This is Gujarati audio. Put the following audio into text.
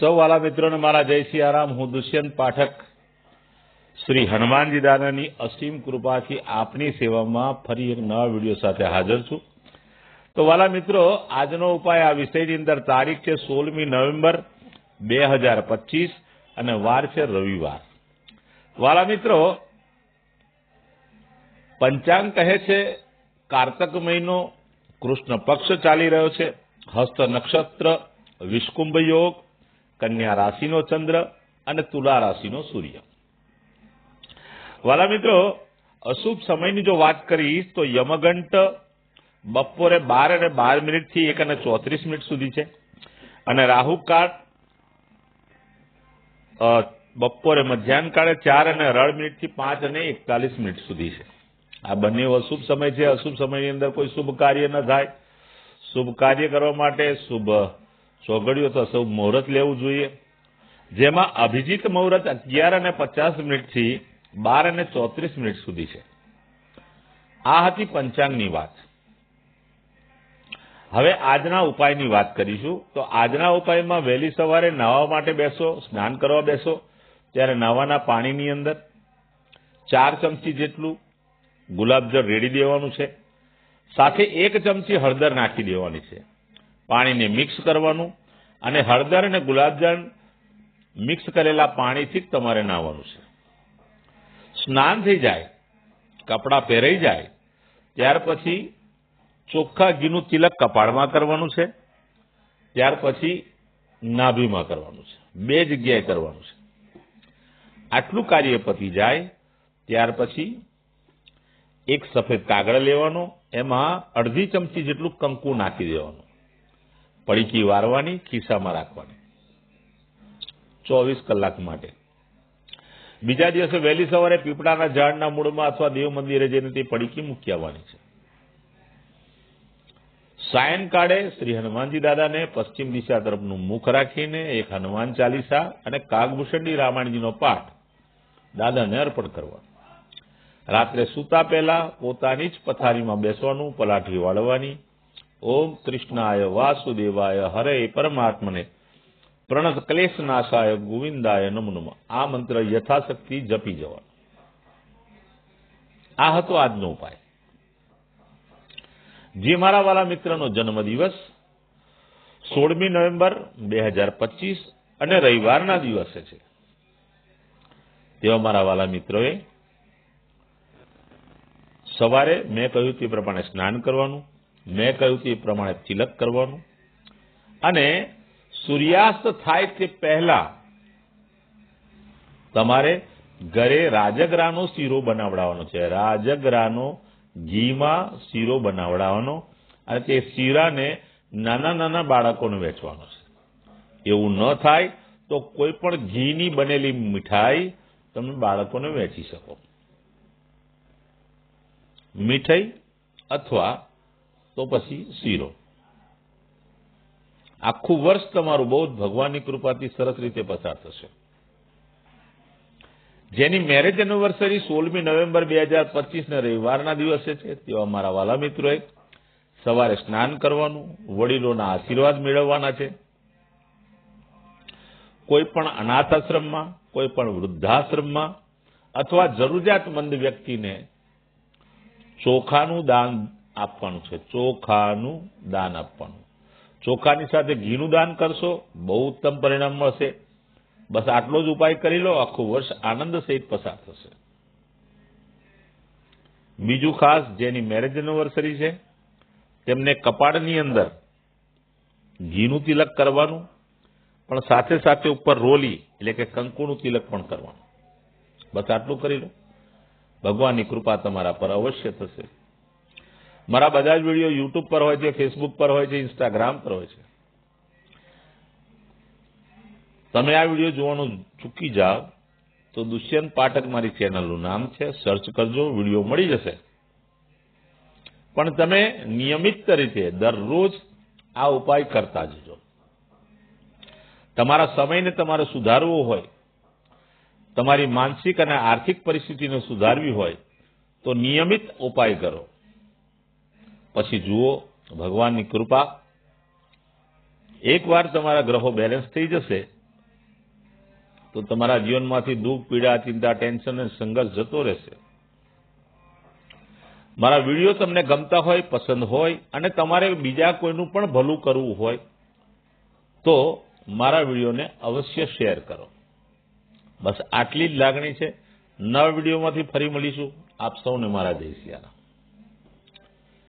સૌ વાલા મિત્રોને મારા જય સિયારામ હું દુષ્યંત પાઠક. શ્રી હનુમાનજી દાદાની અસીમ કૃપાથી આપની સેવામાં ફરી એક નવા વીડિયો સાથે હાજર છું. તો વાલા મિત્રો આજનો ઉપાય આ વિષયની અંદર તારીખ છે સોળમી નવેમ્બર બે હજાર પચીસ અને વાર છે રવિવાર. વાલા મિત્રો પંચાંગ કહે છે, કારતક મહિનો કૃષ્ણ પક્ષ ચાલી રહ્યો છે. હસ્ત નક્ષત્ર, વિષ્કુંભ યોગ કન્યા રાશિનો ચંદ્ર અને તુલા રાશિનો સૂર્ય. વાલા મિત્રો, અશુભ સમયની જો વાત કરીશ, તો યમગંટ બપોરે બાર અને બાર મિનિટથી એક અને ચોત્રીસ મિનિટ સુધી છે. અને રાહુકાળ બપોરે મધ્યાહન કાળે ચાર અને અઢાર મિનિટથી પાંચ અને એકતાલીસ મિનિટ સુધી છે. આ બંને અશુભ સમય છે. અશુભ સમયની અંદર કોઈ શુભ કાર્ય ન થાય. શુભ કાર્ય કરવા માટે શુભ ચોઘડિયો તો સૌ મુહૂર્ત લેવું જોઈએ. જેમાં અભિજીત મુહૂર્ત અગિયાર અને પચાસ મિનિટથી બાર અને ચોત્રીસ મિનિટ સુધી છે. આ હતી પંચાંગની વાત. હવે આજના ઉપાયની વાત કરીશું. તો આજના ઉપાયમાં વહેલી સવારે નાહવા માટે બેસો, સ્નાન કરવા બેસો. ત્યારે નાવાના પાણીની અંદર ચાર ચમચી જેટલું ગુલાબજળ રેડી દેવાનું છે. સાથે એક ચમચી હળદર નાખી દેવાની છે. પાણીને મિક્સ કરવાનું. અને હળદર અને ગુલાબજળ મિક્સ કરેલા પાણીથી તમારે નાહવાનું છે. સ્નાન થઈ જાય, કપડાં પહેરાઈ જાય, ત્યાર પછી ચોખ્ખા ઘીનું તિલક કપાળમાં કરવાનું છે, ત્યાર પછી નાભીમાં કરવાનું છે. બે જગ્યાએ કરવાનું છે. આટલું કાર્ય પતી જાય, ત્યાર પછી એક સફેદ કાગળ લેવાનો, એમાં અડધી ચમચી જેટલું કંકુ નાખી દેવાનું. પડીકી વારવાની, ખિસ્સામાં રાખવાની. ચોવીસ કલાક માટે. બીજા દિવસે વહેલી સવારે પીપળાના ઝાડના મૂળમાં અથવા દેવ મંદિરે જઈને તે પડીકી મૂકી આવવાની છે. સાયનકાળે શ્રી હનુમાનજી દાદાને પશ્ચિમ દિશા તરફનું મુખ રાખીને એક હનુમાન ચાલીસા અને કાગભૂષણની રામાયણજીનો પાઠ દાદાને અર્પણ કરવા રાત્રે સૂતા પહેલા પોતાની જ પથારીમાં બેસવાનું, પલાઠી વાળવાની ઓમ કૃષ્ણાય વાસુદેવાય હરે પરમાત્મને. પ્રણત ક્લેશ નાશાય ગોવિંદાય નમો નમ આ મંત્ર યથાશક્તિ જપી જવાનો. આ હતો આજનો ઉપાય. જે મારા વાલા મિત્રનો જન્મદિવસ સોળમી નવેમ્બર બે હજાર પચીસ અને રવિવારના દિવસે છે. તેવા મારા વાલા મિત્રોએ સવારે મેં કહ્યું તે પ્રમાણે સ્નાન કરવાનું મેં કહ્યું તે પ્રમાણે તિલક કરવાનું. અને સૂર્યાસ્ત થાય તે પહેલા તમારે ઘરે રાજગરાનો શીરો બનાવડાવવાનો છે. રાજગરાનો ઘીમાં શીરો બનાવડાવવાનો અને તે શીરાને નાના નાના બાળકોને વેચવાનો છે. એવું ન થાય તો કોઈ પણ ઘીની બનેલી મીઠાઈ તમે બાળકોને વેચી શકો. મીઠાઈ અથવા તો પછી શીરો. આખું વર્ષ તમારું બહુ ભગવાનની કૃપાથી સરસ રીતે પસાર થશે. જેની મેરેજ એનિવર્સરી સોળમી નવેમ્બર બે હજાર પચીસને રવિવારના દિવસે છે, તેવા મારા વાલા મિત્રોએ સવારે સ્નાન કરવાનું, વડીલોના આશીર્વાદ મેળવવાના છે. કોઈ પણ અનાથ આશ્રમમાં, કોઈ પણ વૃદ્ધાશ્રમમાં અથવા જરૂરિયાતમંદ વ્યક્તિને ચોખાનું દાન આપવાનું છે. ચોખાનું દાન આપવાનું. ચોખાની સાથે ઘીનું દાન કરશો, બહુ ઉત્તમ પરિણામ મળશે. બસ આટલો જ ઉપાય કરી લો, આખું વર્ષ આનંદ સહિત પસાર થશે. બીજું ખાસ, જેની મેરેજ એનિવર્સરી છે, તેમને કપાળની અંદર ઘીનું તિલક કરવાનું, પણ સાથે સાથે ઉપર રોલી, એટલે કે કંકુનું તિલક પણ કરવાનું. બસ આટલું કરી લો. ભગવાનની કૃપા તમારા પર અવશ્ય થશે. મારા બધા જ વીડિયો યુટ્યુબ પર હોય છે ફેસબુક પર હોય છે ઇન્સ્ટાગ્રામ પર હોય છે. તમે આ વીડિયો જોવાનું ચૂકી જાઓ, તો દુષ્યંત પાઠક મારી ચેનલનું નામ છે. સર્ચ કરજો, વીડિયો મળી જશે. પણ તમે નિયમિત રીતે દરરોજ આ ઉપાય કરતા જજો. તમારા સમયને તમારે સુધારવો હોય, તમારી માનસિક અને આર્થિક પરિસ્થિતિને સુધારવી હોય, તો નિયમિત ઉપાય કરો. પછી જુઓ, ભગવાનની કૃપા. એકવાર તમારા ગ્રહો બેલેન્સ થઈ જશે, તો તમારા જીવનમાંથી દુઃખ, પીડા, ચિંતા ટેન્શન અને સંઘર્ષ જતો રહેશે. મારા વીડિયો તમને ગમતા હોય, પસંદ હોય, અને તમારે બીજા કોઈનું પણ ભલું કરવું હોય, તો મારા વિડીયોને અવશ્ય શેર કરો. બસ આટલી જ લાગણી છે. નવા વિડીયોમાંથી ફરી મળીશું. આપ સૌને મારા જય સિયારામ